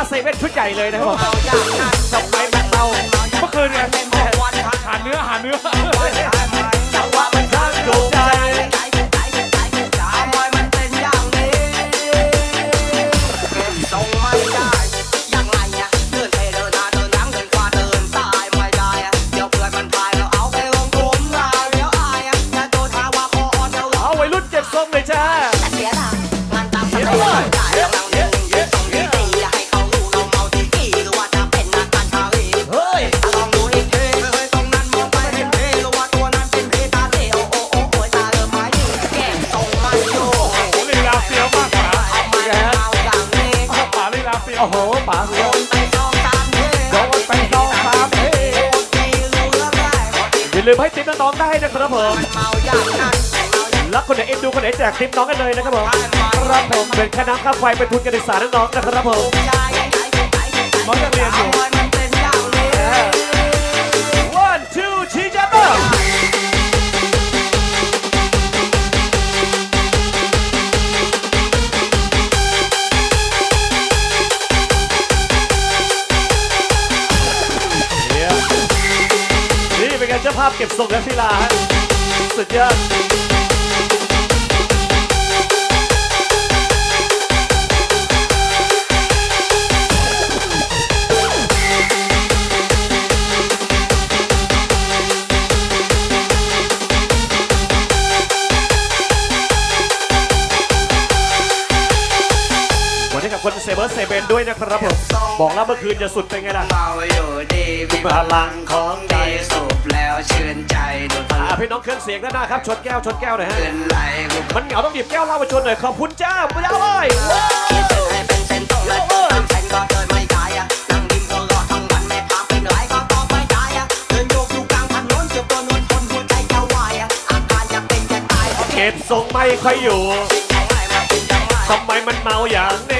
าเซเว่นชุดใหญ่เลยนะครับผมเมาอย่างนั้นทำไมมันเมาเมื่อคืนไงเป็นบอกวันหาเนื้อหาเนื้อ โอ้โหป๋าโดนไปสองสามเทโดนไปสองสามเฮ้โอ้ตีรู้เรื่องได้อย่าลืมให้ติ๊บน้องๆได้นะครับผมมันเมาอย่างนั้นเมาอย่างรักคนไหนเอ็นดูคนไหนแจกติ๊บน้องกันเลยนะครับผมครับผมเป็นคณะค่าไฟเป็นทุนการศึกษาน้องๆนะครับผมใจน้องจะเรียนอยู่ ภาพเก็บทรงและศิลาฮะสุดยอด วันนี้กับคนเซเบอร์เซเบนด้วยนะครับผมบอกแล้วเมื่อคืนจะสุดเป็นไงล่ะเมาอยู่ดีมีพลังของดีสูบแล้วชื่นใจโดนพอ่าลังพี่น้องเครื่องเสียงด้านหน้าครับชนแก้วชนแก้วหน่อยฮะเกินไหลกูมันเหงาต้องหยิบแก้วเหล้ามาชนหน่อยขอบคุณจ้าไม่ได้เลยคิดถึงให้เป็นเส้นตรงเลยทำเส้นก็เดินไม่ได้อะนั่งริมตัวรอดทั้งวันไม่พักเป็นไรก็ตอบไม่ได้อะเดินโยกอยู่กลางถนนเจ็บตัวนวลทนหัวใจจะวายอะอาการอยากเป็นจะตายเพราะเก็บทรงไม่ค่อยอยู่ยังไงมันเป็นยังไงทำไมมันเมาอย่างนี้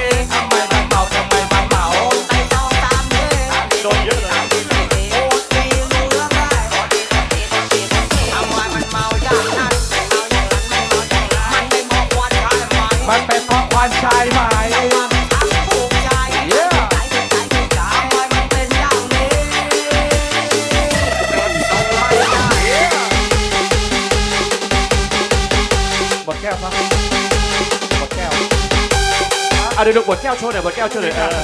อะเดี๋ยวดูหมดแก้วโชว์หน่อยหมดแก้วโชว์หน่อยเออ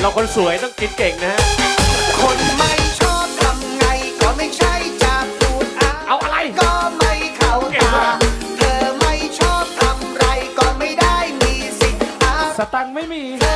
เราคนสวยต้องกินเก่งนะฮะ คนไม่ชอบทำไงก็ไม่ใช่จะพูดอาเอาอะไร ก็ไม่เข้าตาเธอไม่ชอบทำไรก็ไม่ได้มีสิทธิ์อาสตังค์ไม่มี เธ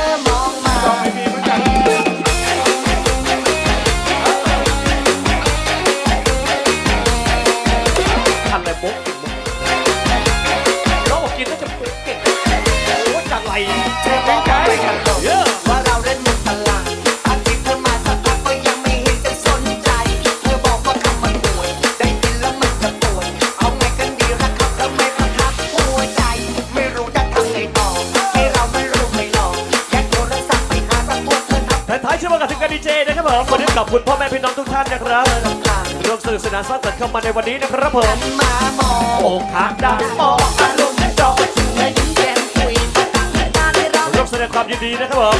กับถึงกันดีเจนะครับผมวันนี้ขอบคุณพ่อแม่พี่น้องทุกท่านนะครับร่วมสนุกสนานสร้างสรรค์เข้ามาในวันนี้นะครับผมมามองโอกหักดังมองอารมณ์จอถึงได้ยิ้มแย้มคุยตั้งการให้เราร่วมแสดงความยินดีนะครับผม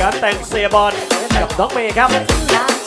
การแต่งเสียบอลกับน้องเมย์ครับ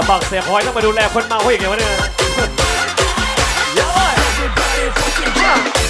ลำบากเสียคอยต้องมาดูแลคนเมาเขาอย่างไงวะเนี่ยเยอะเลย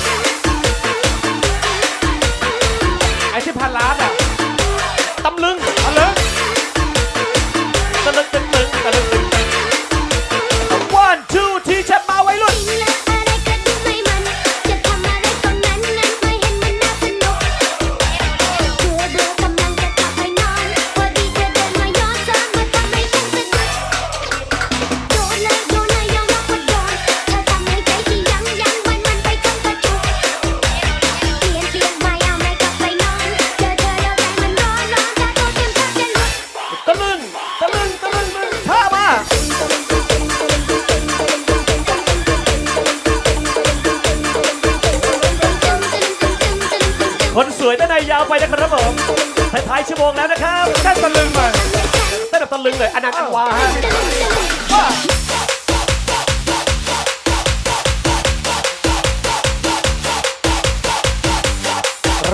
ครับผมท้ายๆชั่วโมงแล้วนะครับแค่ตะลึงหน่อยได้แบบตะลึงเลยอนันต์อันวาฮะ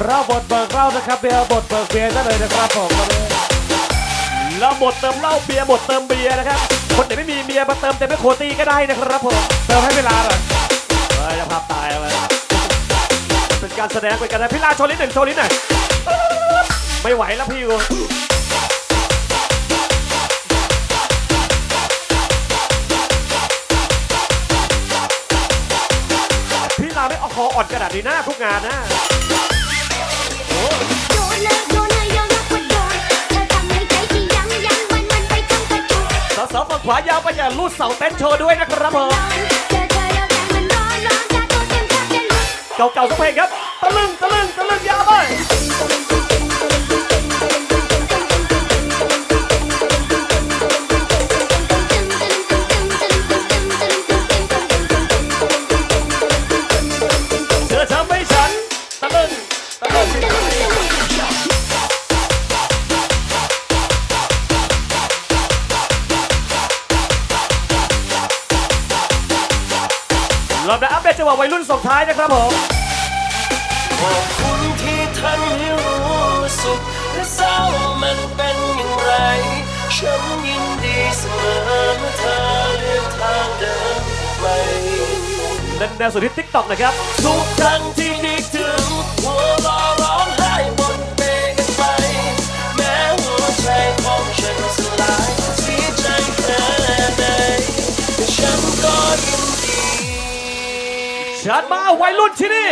เราบทเบิกเล่านะครับเบียร์บทเบิกเบียร์ได้เลยนะครับผมวันนี้แล้วหมดเติมเหล้าเบียร์หมดเติมเบียร์นะครับ คนไหนไม่มีเบียร์มาเติมเต็มไม่โคตีก็ได้นะครับผมเติมให้เวลาหน่อยเฮ้ยจะภาพตายมาเป็นการแสดงเป็นการพี่ลาโชว์ลิ้นหนึ่งโชว์ลิ้นหน่อย ไม่ไหวแล้วพี่กูพี่ลาไม่เอาคออ่อนขนาดนี้นะทุกงานนะโดนเลยโดนเลยยอมรับว่าโดนเธอทำให้ใจที่ยังยังมันมันไปทั้งกระจุกสาวๆฝั่งขวายาวไปอย่าลูดเสาเต้นโชว์ด้วยนะครับผมร้อนเธอเธอแล้วแต่มันร้อนร้อนจะตัวเต็มแทบจะหลุดเก่าๆสักเพลงครับ ตะลึงตะลึงตะลึงยาวไป รอบหน้าอัปเดตจังหวะวัยรุ่นส่งท้ายนะครับผม ขอบคุณที่ทำให้รู้สุขและเศร้ามันเป็นอย่างไร ฉันยินดีเสมอเมื่อเธอเลือกทางเดินใหม่เล่นแนวสุดที่ติ๊กต็อกนะครับ ทุกครั้งที่นึกถึงหัวเราะร้องไห้บนเปลกันไป แม้หัวใจของฉันสลายเสียใจแค่ไหนแต่ฉันก็ยิน ชจัดมาวัยรุ่นที่นี่